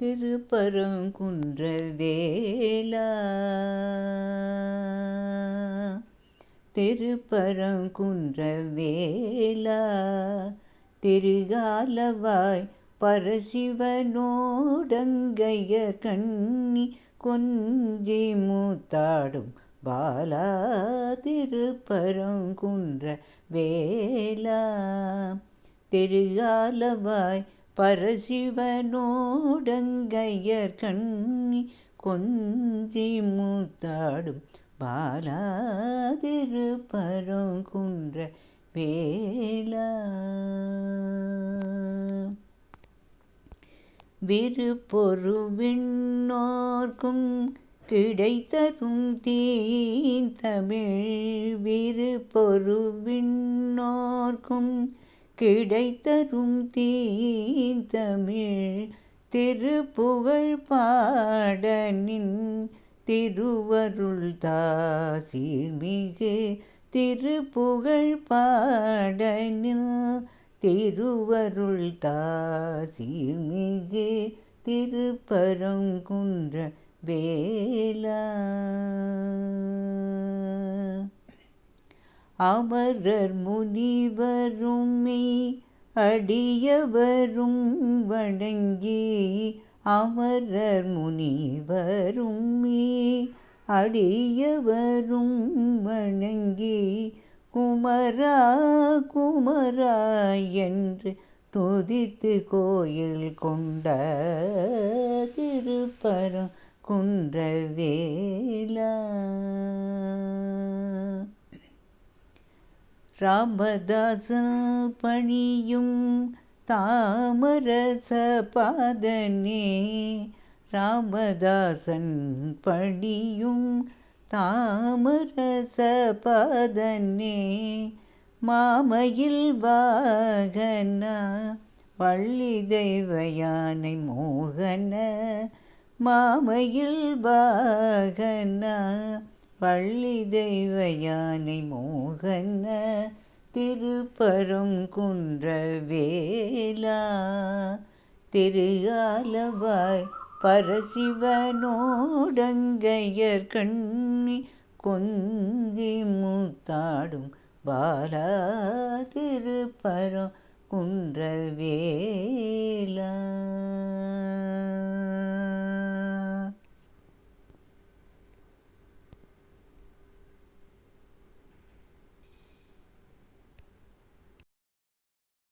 திருப்பரங்குன்ற வேலா திருப்பரங்குன்ற வேலா திருகாலவாய் பரசிவனோடங்கைய கண்ணி கொஞ்சி மூத்தாடும் பாலா. திருப்பரங்குன்ற வேலா திருகாலவாய் பரசிவனோடங்கையர் கண்ணி கொஞ்சி மூத்தாடும் பாலா திருப்பரங்குன்ற வேலா. விருப்பொரு விண்ணோர்க்கும் கிடைத்தரும் தீந்தமிழ் விருப்பொரு விண்ணோர்க்கும் கிடைத்தரும் தீந்தமிழ் திருப்புகழ் பாடனின் திருவருள் தாசீர்மிகு திருப்புகழ் பாடனின் திருவருள் தாசீர்மிகு திருப்பரங்குன்ற வேலா அமரர் முனிவருமே அடியவரும் வணங்கி அமரர் முனிவருமே அடியவரும் வணங்கி குமரா குமரா என்று துதித்து கோயில் கொண்ட திருப்பரம் குன்றவேலா ராமதாசன் பணியும் தாமரச பாதனே. ராமதாசன் பணியும் தாமரச பாதனே. மாமையில் வாகனா வள்ளி தெய்வ யானை மோகன. மாமையில் வாகனா வள்ளி தெய்வ யானை மோகன திருப்பரங்குன்ற வேலா திருகாலவாய் பரசிவனோடங்கையர் கண்ணி கொந்தி மூத்தாடும் பாலா. திருப்பரம் குன்றவேலா